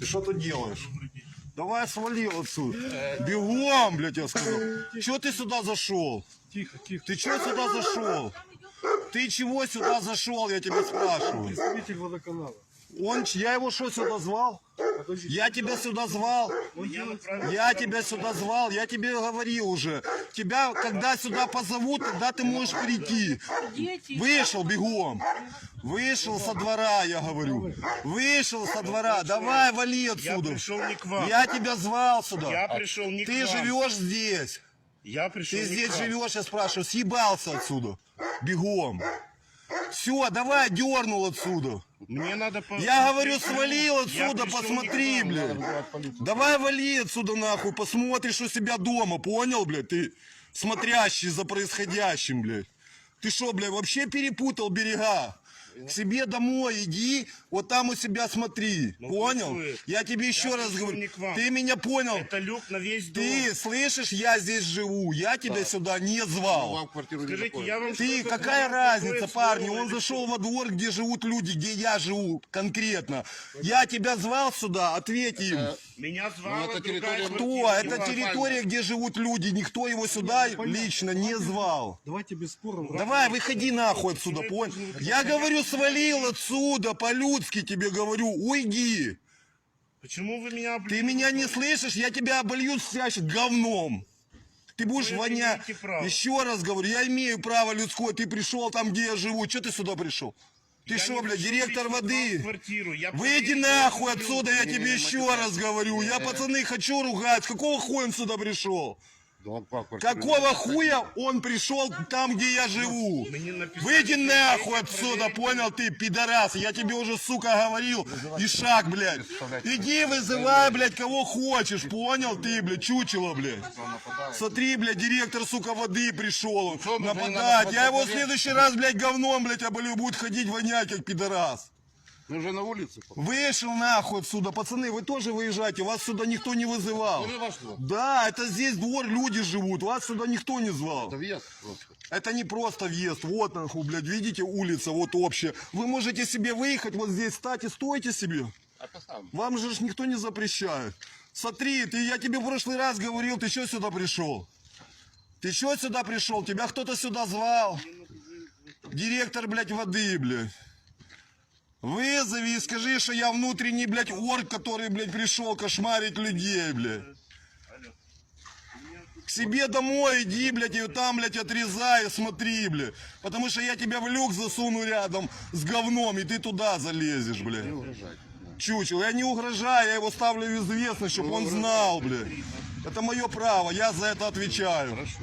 Ты что тут делаешь? Давай свали отсюда. Бегом, блядь, я сказал. Чего ты сюда зашел? Тихо, тихо. Ты чего сюда зашел? Ты чего сюда зашел, я тебя спрашиваю. Представитель водоканала. Он, я его что сюда звал? Я тебя сюда звал. Я тебя сюда звал, я тебе говорил уже. Тебя, когда сюда позовут, тогда ты можешь прийти. Вышел бегом. Вышел со двора, я говорю. Вышел со двора. Давай, вали Я отсюда. пришел не к вам. Я тебя звал Я сюда. пришел не Ты вам. живешь здесь. Я пришел Ты не здесь к вам. живешь, я спрашиваю. Съебался отсюда. Бегом. Все, давай, дернул отсюда. Мне надо... по- Я говорю, свалил отсюда, пришел не посмотри, к вам. блядь. Давай вали отсюда нахуй, посмотришь у себя дома, понял, блядь? Ты смотрящий за происходящим, блядь. Ты что, блядь, вообще перепутал берега? К себе домой иди, вот там у себя смотри, Ну, понял? вы- Я тебе еще Я раз пришел говорю, к вам. ты меня понял? Это люк на весь дом. Ты слышишь, я здесь живу, я тебя сюда не звал. Вам в квартиру не Скажите, заходит. я вам Ты, что-то какая говорю, разница, парни? слово Он или зашел во двор, где живут люди, где я живу конкретно. Я тебя звал сюда, ответь им. Меня звала Ну, это другая территория- Кто? Это территория, где живут люди. Никто его сюда лично не звал. Давайте без споров. Давай, выходи нахуй отсюда, понял? Я говорю, свалил отсюда, по-людски тебе говорю, уйди. Почему вы меня... Ты меня не слышишь, я тебя оболью сейчас говном. Ты будешь Вы вонять. Еще раз говорю, я имею право людское. Ты пришел там, где я живу. Че ты сюда пришел? Ты что, пришел директор воды? Выйди нахуй отсюда, я тебе еще раз говорю. Я пацаны хочу ругать. С какого хуя он сюда пришел? Да он к вам в квартиру не Какого хуя он пришел там, где я живу? Выйди нахуй отсюда, понял ты, пидорас? Я тебе уже, сука, говорил. И шаг, блядь. Иди вызывай, блядь, кого хочешь, понял ты, блядь, чучело, блядь. Смотри, блядь, директор, сука, воды пришел нападать. Я его в следующий раз, блядь, говном, блядь, оболю, будет ходить вонять, как пидорас. Мы уже на улице. Вышел нахуй отсюда, пацаны, вы тоже выезжайте, вас сюда никто не вызывал. Ваш двор. Да, это здесь двор, люди живут, вас сюда никто не звал. Это въезд просто. Это не просто въезд, вот нахуй, блядь, видите, улица, вот общая. Вы можете себе выехать, вот здесь стать и стойте себе. А. Вам же ж никто не запрещает. Смотри, ты, я тебе в прошлый раз говорил, ты что сюда пришел? Ты что сюда пришел? Тебя кто-то сюда звал? Директор, блядь, воды, блядь. Вызови и скажи, что я внутренний, блядь, орк, который, блядь, пришел кошмарить людей, блядь. К себе домой иди, блядь, и там, блядь, отрезай, смотри, блядь. Потому что я тебя в люк засуну рядом с говном, и ты туда залезешь, блядь. Чучело, я не угрожаю, я его ставлю в известность, чтобы он знал, блядь. Это мое право, я за это отвечаю. Хорошо.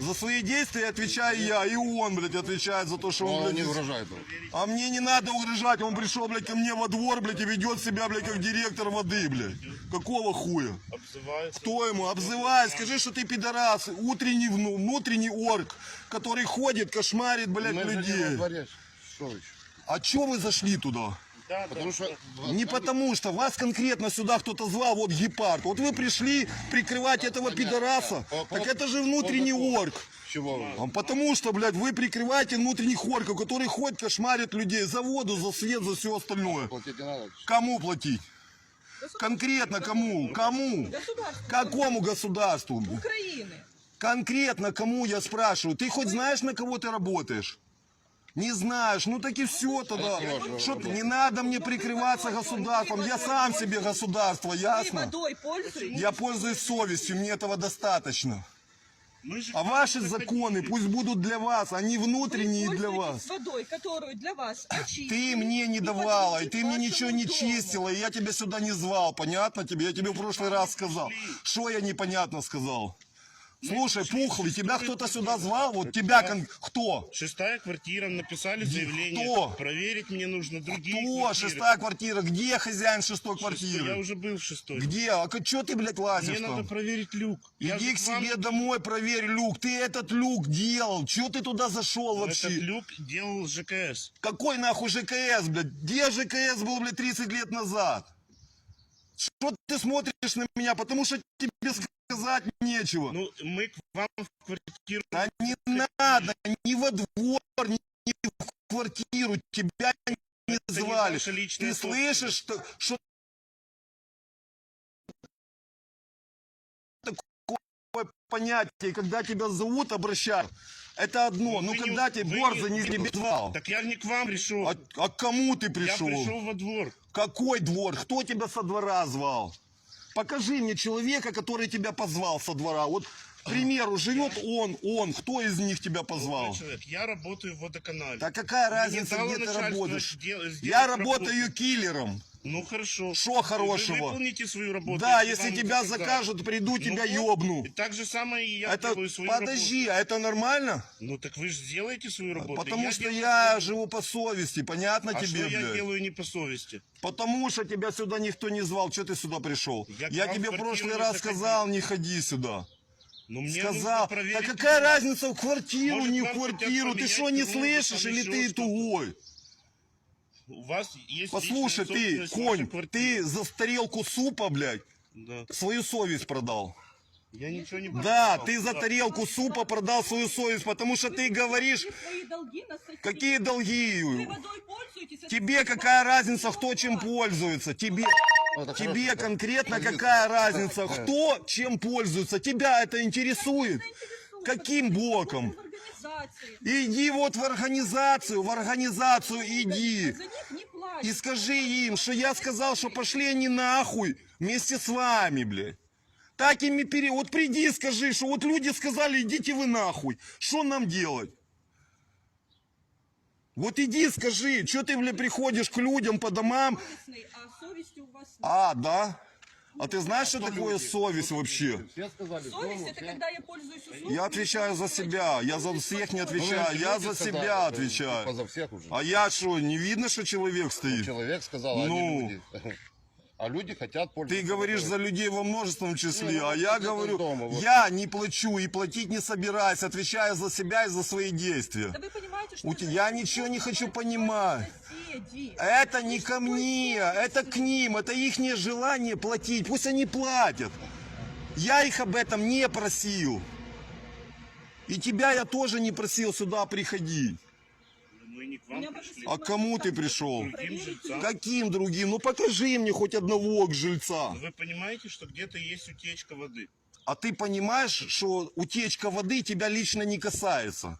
За свои действия отвечаю я, и он, блядь, отвечает за то, что он, он блядь, не угрожает а мне не надо угрожать, он пришел, блядь, ко мне во двор, блядь, и ведет себя, блядь, как директор воды, блядь. Какого хуя? Кто ему? Обзывай, скажи, что ты пидорас, утренний, вну- внутренний орк, который ходит, кошмарит, блядь, Мы же не во людей. А чё вы зашли туда? Да, Потому да. что... Не потому что вас конкретно сюда кто-то звал, вот гепард. Вот вы пришли прикрывать этого пидораса. По- по- Так это же внутренний по орк. Чего? А Потому что, блядь, вы прикрываете внутренних орков, которые ходят, кошмарят людей за воду, за свет, за все остальное. Платить не надо. Кому платить? Конкретно кому? Кому? Какому государству? Украины. Конкретно кому я спрашиваю? Ты хоть знаешь, на кого ты работаешь? Не знаешь, ну так и все тогда. Что ты, не надо мне прикрываться государством, я сам себе государство, ясно? водой? Я пользуюсь совестью, мне этого достаточно. А ваши законы пусть будут для вас, они внутренние для вас. водой, которую для вас очистили. Ты мне не давала, и ты мне ничего не дому. чистила, и я тебя сюда не звал, понятно тебе? Я тебе в прошлый раз сказал. Что я непонятно сказал? Слушай, Пухлый, тебя кто-то сюда звал? Вот тебя кон- кто? Шестая квартира, написали заявление. Кто? Проверить мне нужно другие Кто? квартиры. Шестая квартира. Где хозяин шестой Шестой. Я квартиры? уже был в шестой. Где? А что ты, блядь, лазишь Мне надо там? проверить люк. Я Иди же к вам- себе домой, проверь люк. Ты этот люк делал. Чего ты туда зашел Этот вообще? люк делал ЖКС. Какой нахуй ЖКС, блядь? Где ЖКС был, блядь, 30 лет назад? Что ты смотришь на меня? Потому что тебе сказать нечего. Ну, мы к вам в квартиру... Да не надо, не во двор, не в квартиру. Тебя не звали. Не ты слышишь, что, что такое понятие, когда тебя зовут, обращают. Это одно. Ну, не- когда тебе Борза не тебе звал. Так я не к вам пришел. А, а к кому ты Я пришел? пришел во двор. Какой двор? Кто тебя со двора звал? Покажи мне человека, который тебя позвал со двора. Вот, к примеру, живет он, он. Кто из них тебя позвал? Человек, я работаю в водоканале. Да какая разница, где ты работаешь? сделать Я работу. работаю киллером. Ну хорошо. Шо хорошего? Вы выполните свою работу. Да, если вам тебя закажут, приду, тебя вот, ёбну. и Так же самое и я Это, делаю свою подожди, а это нормально? работу. Ну так вы же сделаете свою работу. Потому я что делаю я живу по совести, понятно А тебе, что я блядь? делаю не по совести? Потому что тебя сюда никто не звал, что ты сюда пришел? Я Я, тебе в прошлый раз заходил. сказал, не ходи сюда. Но мне сказал, да какая разница в квартиру, Может, не в квартиру? Ты что, не слышишь или ты тугой? У вас есть Послушай, личная ты, собственность конь, вашей квартиры. ты за тарелку супа, блядь, Да. свою совесть продал. Я ничего не Да, ты за тарелку супа продал свою совесть, потому что ты говоришь, Вы свои долги на соседей. какие Вы долги? водой пользуетесь. это Тебе какая разница, кто чем пользуется? Тебе, Ну, тебе конкретно какая разница, кто чем пользуется? Тебя это интересует? Каким организации. Иди вот в организацию, в организацию иди. И скажи им, что я сказал, что пошли они нахуй вместе с вами, блядь. Так ими пере... Вот приди и скажи, что вот люди сказали, идите вы нахуй. Что нам делать? Вот иди скажи, что ты, блядь, приходишь к людям по домам. А. А, да? А ты знаешь, что такое совесть вообще? Все сказали, Совесть дома, это все. когда я пользуюсь услугами. Я отвечаю за себя, я за всех не Ну, отвечаю, я люди за сказали, себя это отвечаю. типа за всех уже. А я что, не видно, что человек стоит? Человек сказал, а Ну. не люди. А люди хотят Ты пользоваться. говоришь водой. за людей во множественном числе, Ну, а я говорю, дома, вот. я не плачу и платить не собираюсь, отвечаю за себя и за свои действия. Да вы понимаете, что У тебя- я ничего не хочу понимать. соседи. Это не ко мне, это к ним, это их желание платить, пусть они платят. Я их об этом не просил. И тебя я тоже не просил сюда приходить. Мы не к вам пришли. А к кому ты пришел? Другим жильцам. Каким другим? Ну покажи мне хоть одного к жильца. Вы понимаете, что где-то есть утечка воды? А ты понимаешь, что утечка воды тебя лично не касается?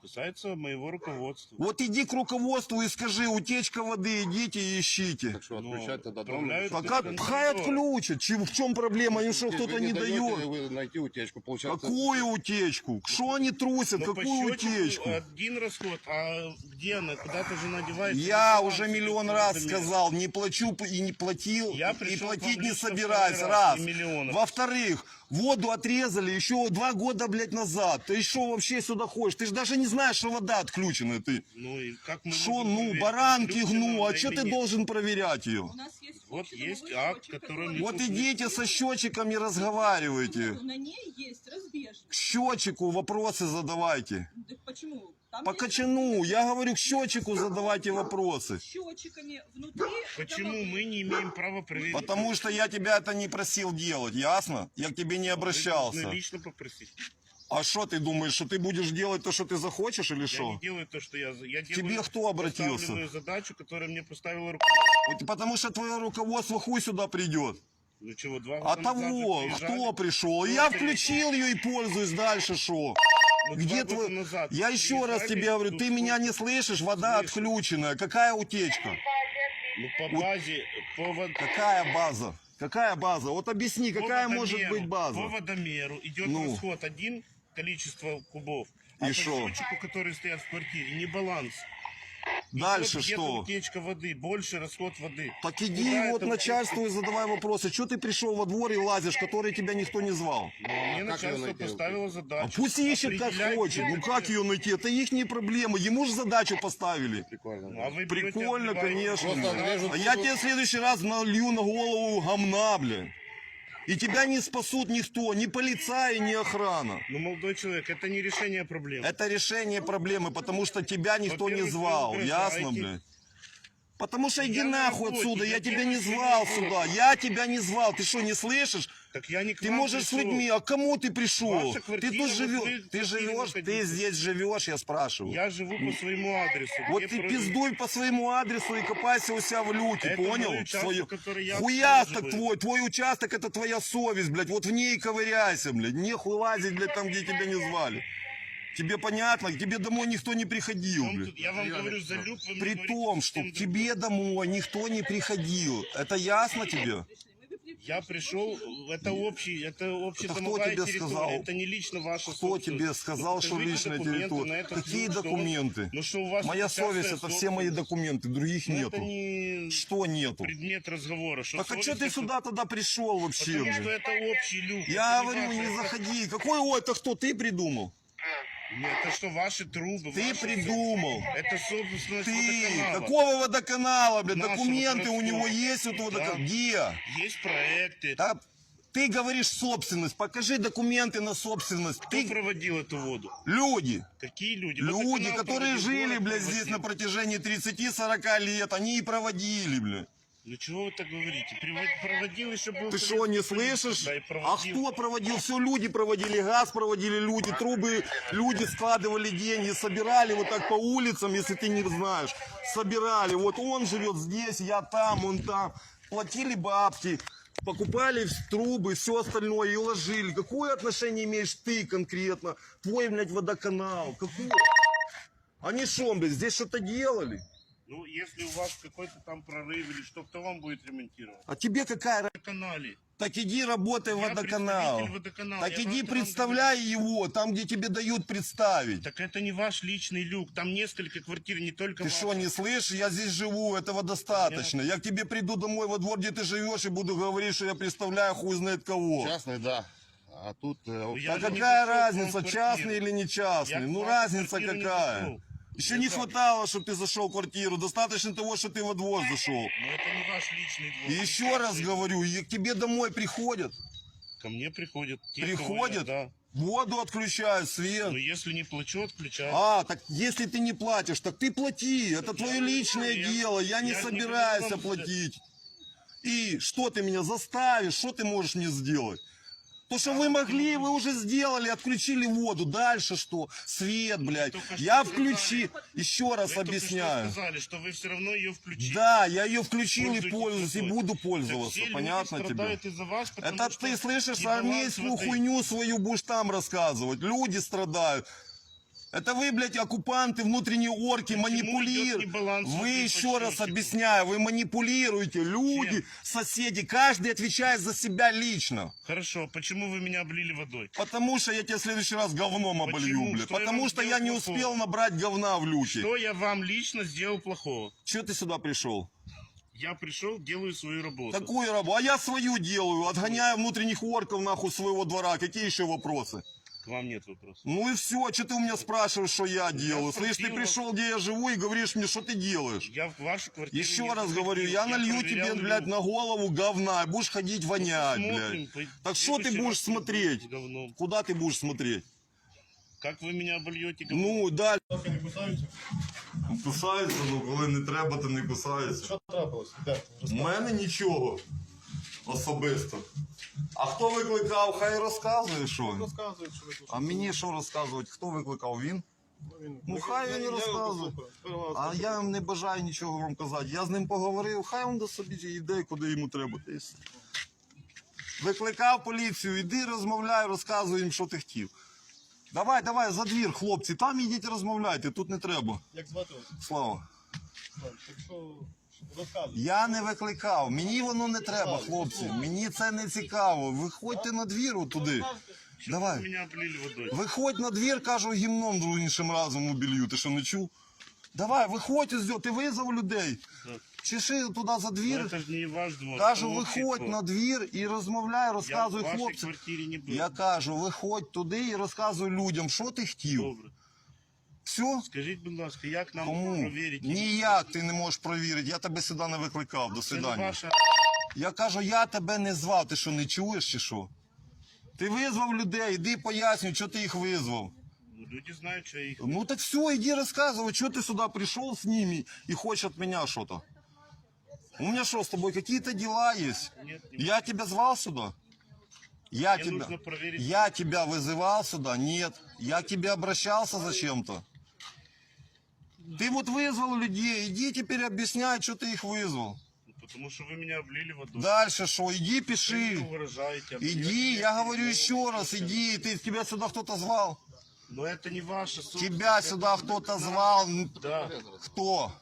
Касается моего руководства. Вот иди к руководству и скажи, утечка воды, идите и ищите. Так что Ну, отключать тогда дом. отправляют? Так от- пхай отключат. Чем- В чем проблема? Им что, кто-то не дает? вы найти утечку. Получается, Какую утечку? Что они трусят? Но по Какую счетчику утечку? один расход, а где она? Куда-то же надевается. Я уже миллион раз сказал, не плачу и не платил, Я и пришел платить не собираюсь, второй раз. раз, и миллионов. Во-вторых, воду отрезали еще два года, блядь, назад. Ты что вообще сюда ходишь? Ты же даже не знаешь, что вода отключена, ты. Ну и как мы Что, можем ну, проверить, баранки включена гну, а она что или ты нет? должен проверять ее? У нас есть Вот есть акт, счетчик, который мне- Вот идите со счетчиком не разговаривайте. На ней есть разбежник. К счетчику вопросы задавайте. Да почему? Там По есть. Я говорю, к счетчику задавайте вопросы. с счетчиками внутри. Почему мы не имеем права проверить? Потому что я тебя это не просил делать, ясно? Я к тебе не Вы обращался. должны лично попросить. А что ты думаешь, что ты будешь делать то, что ты захочешь или Я что? не делаю то, что я... за- я делаю Тебе кто обратился? поставленную задачу, которую мне поставила руководство. Вот Потому что твое руководство хуй сюда придет. Ну чего, два А года назад вы того, приезжали? кто пришел? Я включил ее и пользуюсь дальше, шо? Ну, Где года твой... назад Я еще раз приезжали, тебе говорю, тут ты меня не слышишь, вода Слышу. отключенная. Какая утечка? Ну, по базе, по, вод- Какая база? Какая база? Вот объясни, по какая может водомеру- быть база? По водомеру идет Ну. расход один количество кубов, а И по шо? счетчику, который стоят в квартире, не баланс. Дальше Вот что? утечка воды, больше расход воды. Так иди Куда вот это- начальству и задавай вопросы. Что ты пришел во двор и лазишь, который тебя никто не звал? Ну, мне как начальство поставило А задачу. пусть ищет как хочет. Ну как ее найти? Это их не проблема. Ему же задачу поставили. Прикольно. Ну, а вы Прикольно, конечно. А я тебе в следующий раз налью на голову гамна, бля. И тебя не спасут никто, ни полицаи, ни охрана. Ну, молодой человек, это не решение проблемы. Это решение проблемы, потому что тебя никто не звал. угрожаете. Ясно, блядь? Потому что иди Я на нахуй отсюда, я тебя не звал сюда, я тебя не звал, ты что, не слышишь? Так я не к Ты вам можешь с пришел. людьми, а к кому ты пришел? Ваша Ты квартира, тут живешь, ты квартире живешь, ты находитесь. здесь живешь, я спрашиваю. Я живу по своему адресу. Вот где ты про- пиздуй по своему адресу и копайся у себя в люке, Это понял? мой участок, Свою- который я Хуясток обслуживаю. твой, твой участок это твоя совесть, блядь, вот в ней ковыряйся, блядь, нехуй лазить, блядь, там, где тебя не звали. Тебе понятно? К тебе домой никто не приходил, Том блядь. тут- Я вам говорю за люк, вы мне При говорите том, что совсем к тебе домой никто не приходил. Это ясно тебе? Я пришел, это общий, это общедомовая Это кто тебе территория, сказал? это не лично ваша Кто собственность. тебе сказал, что Покажите личная территория? на этот Какие что документы? Ну что у вас Моя совесть это все мои документы, других Ну, нету. Не Что нету? предмет разговора. Что Так а что ты сюда тогда пришел вообще? Потому что это общий люк. Я говорю, не заходи. Какой ой, это кто ты придумал? Нет, это что, ваши трубы? Ты ваши- придумал. Это собственность Ты, водоканала. какого водоканала, блядь? Нашего Документы у него есть у этого Да. водоканала? Где? Есть проекты. Да, ты говоришь собственность, покажи документы на собственность. Кто Ты, проводил эту воду? люди, Какие люди? люди, которые жили, блядь, здесь на протяжении 30-40 лет, они и проводили, блядь. Ну чего вы так говорите? Привод- Проводил еще был... Ты что, не слышишь? да, А кто проводил? Все люди проводили, газ проводили люди, трубы, люди складывали деньги, собирали вот так по улицам, если ты не знаешь. Собирали, вот он живет здесь, я там, он там. Платили бабки, покупали трубы, все остальное и ложили. Какое отношение имеешь ты конкретно? Твой, блядь, водоканал. Какое? Они что, блядь, здесь что-то делали? Ну, если у вас какой-то там прорыв или что, кто вам будет ремонтировать? А тебе какая канале. Так иди работай в Я водоканал. представитель водоканала. Так Я иди просто вам представляй его, там, где тебе дают представить. Так это не ваш личный люк, там несколько квартир, не только Ты ваша. что, не слышишь? Я здесь живу, этого достаточно. Я к тебе приду домой во двор, где ты живешь, и буду говорить, что я представляю хуй знает кого. Частный, да. А тут... э, Я А же не какая зашел к вам в разница, квартиру. частный или не Я частный? к Ну вам в разница квартиру не какая? Еще не хватало, чтобы ты зашел в квартиру. Достаточно того, что ты во двор зашел. Но это не ваш личный двор. И еще раз говорю, и к тебе домой приходят, Ко мне приходят. те, кого я- приходят, Да. воду отключают, свет. Но если не плачу, отключаю. А, так если ты не платишь, так ты плати. Это твое личное я- дело. Я не я не собираюсь буду вам платить. И что ты меня заставишь? Что ты можешь мне сделать? То, что вы могли, вы уже сделали, отключили воду. Дальше что? Свет, блядь. только Я включи. Еще раз Вы только что объясняю. сказали, что вы все равно ее включили. Да, я ее включил и пользуюсь, и водой. буду пользоваться. все люди Понятно тебе? страдают из-за вас, потому Это что ты слышишь, не баланс армейскую воды. хуйню свою будешь там рассказывать. Люди страдают. Это вы, блядь, оккупанты, внутренние орки, манипулируете. Вы еще раз объясняю, вы манипулируете. Люди, Чем? соседи, каждый отвечает за себя лично. Хорошо, почему вы меня облили водой? Потому что я тебя в следующий раз говном Почему? блядь. Что я Потому вам что я не плохого? успел набрать говна в люке. Что я вам лично сделал плохого? Че ты сюда пришел? Я пришел, делаю свою работу. Какую работу? А я свою делаю, отгоняю внутренних орков нахуй своего двора. Какие еще вопросы? К вам нет вопросов. Ну и все, что ты у меня спрашиваешь, что я делаю? Слышь, ты пришел, где я живу, и говоришь мне, что ты делаешь? Я в вашу квартиру Еще не раз заходил, говорю, я налью тебе, проверял блядь, на голову говна, и будешь ходить вонять, Посмотрим, блядь. по- Так что ты будешь не смотреть? Куда ты будешь смотреть? Как вы меня обольете говном? Ну, далі. Кусаються, ну коли не треба, то не кусаються. Що трапилось? У мене нічого особисто. А хто викликав, хай розказує, що. Розказують, що ви тут. А мені що розказувати? Хто викликав? Він? він- Ну, хай він його розказує. послухаю. А я не бажаю нічого вам казати. Я з ним поговорив, хай він до собі йде, куди йому треба. та й все. Викликав поліцію, іди розмовляй, розказуй їм, що ти хотів. Давай, давай, за двір, хлопці, там ідіть розмовляйте, тут не треба. Як звати вас? Слава. Так що. Я не викликав, мені воно не треба, хлопці. Мені це не цікаво. Виходьте на двір туди. Что давай. вы меня облили водой? Виходь на двір, кажу, гімном іншим разом убілью. Ти що не чув? Давай, виходь із ти визвав людей. Так. Чеши туди за Ну, двір. это же не ваш двор. Кажу, это общий виходь двор. на двір і розмовляй, Я в розказуй вашей хлопцям. квартире не был. Я кажу, виходь туди і розказуй людям, що ти хотів. Добре. Все? Скажіть, будь ласка, як нам Кому? провірити? Ніяк ти не можеш провірити. Я тебе сюди не викликав. До Це не свидання. ваша... Я кажу, я тебе не звав. Ти що, не чуєш чи що? Ти визвав людей, іди пояснюй, що ти їх визвав. Ну, люди знають, що я їх... Ну так все, иди рассказывай, что ты сюда пришел с ними и хочешь от меня что-то. У меня что, с тобой какие-то дела есть? Нет, не Я тебя звал сюда? Я Мне тебя... нужно проверить. Я тебя вызывал сюда? Нет. Я к тебе обращался зачем-то? Ты вот вызвал людей, иди теперь объясняй, что ты их вызвал. Потому что вы меня облили водой. Дальше что? Иди Вы пиши. выражаете. Иди, я говорю еще раз, иди. Ты, тебя сюда кто-то звал? Но это не собственность. Тебя сюда кто-то звал? Да. Кто?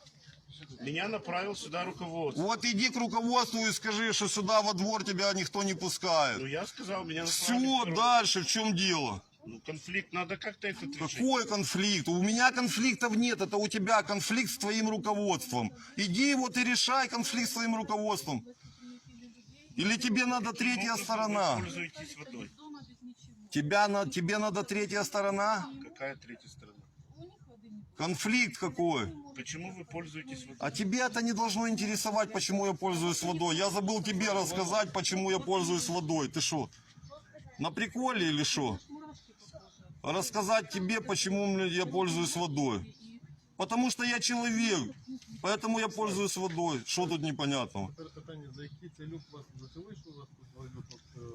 Меня направил сюда руководство. Вот иди к руководству и скажи, что сюда во двор тебя никто не Ну, пускает. я сказал, меня направили Все, дальше, в чем дело? Ну, конфликт, надо как-то это решить. Какой конфликт? У меня конфликтов нет, это у тебя конфликт с твоим руководством. Иди вот и решай конфликт с твоим руководством. Или тебе надо третья сторона? Вы пользуетесь водой. Тебя на, тебе надо третья сторона? Какая третья сторона? У них воды нет. Конфликт какой? Почему вы пользуетесь водой? А тебе это не должно интересовать, почему я пользуюсь водой. Я забыл тебе рассказать, почему я пользуюсь водой. Ты что, на приколе или что? Рассказать тебе, почему я пользуюсь водой. Потому что я человек, поэтому я пользуюсь водой. Что тут непонятного?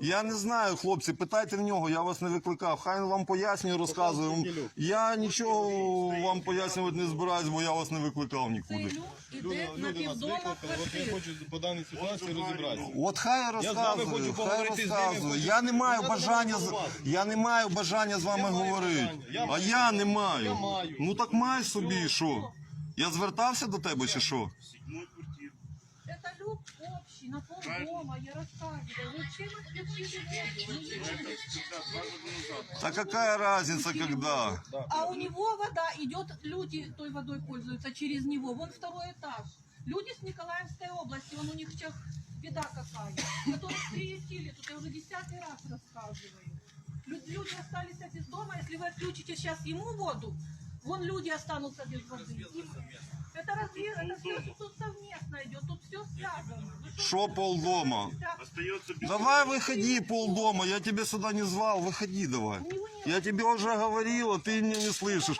Я не знаю, хлопці, питайте в нього, я вас не викликав. Хай він вам пояснює, розказує. Я нічого вам пояснювати не збираюсь, бо я вас не викликав нікуди. Люди, іде на нас півдома викликали, от я хочу по даній ситуації розібратися. От хай розказує, хочу хай поговорити, з ними розказує. хочу- Я не маю Я бажання, з- я не маю бажання з вами говорити. бажання. Я А маю я не Я маю. маю. Ну так май собі, що? Я звертався до тебе чи що? Люк общий, на полдома, я рассказываю. Зачем отключили воду? Да какая разница, когда? А у него вода идет, люди той водой пользуются через него. Вон второй этаж. Люди с Николаевской области, вон у них сейчас беда какая, которых приютили, тут я уже десятый раз рассказываю. Лю- Люди остались без дома, если вы отключите сейчас ему воду, вон люди останутся без воды. Это разве, это все тут совместно идет, тут все связано. Шо полдома? Остается без... Давай выходи полдома, я тебя сюда не звал, выходи давай. Я тебе уже говорил, а ты меня не слышишь.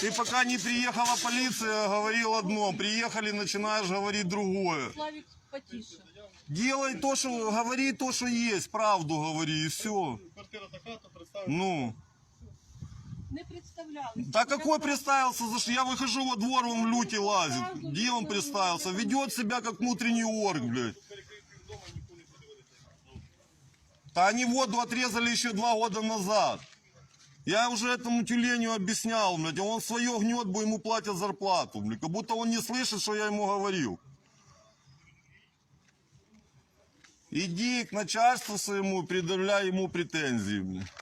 Ты пока не приехала полиция, говорил одно, приехали, начинаешь говорить другое. Славик, потише. Делай то, что, говори то, что есть, правду говори, и все. Квартира така, то представимо. Ну, Не представлялись. да какой представился, за что я выхожу во двор, он в люте лазит. Где он представился? Ведет себя как внутренний орг, блядь. Да они воду отрезали еще два года назад. Я уже этому тюленю объяснял, блядь, он свое гнет, бо ему платят зарплату, блядь. Как будто он не слышит, что я ему говорил. Иди к начальству своему предъявляй ему претензии, блядь.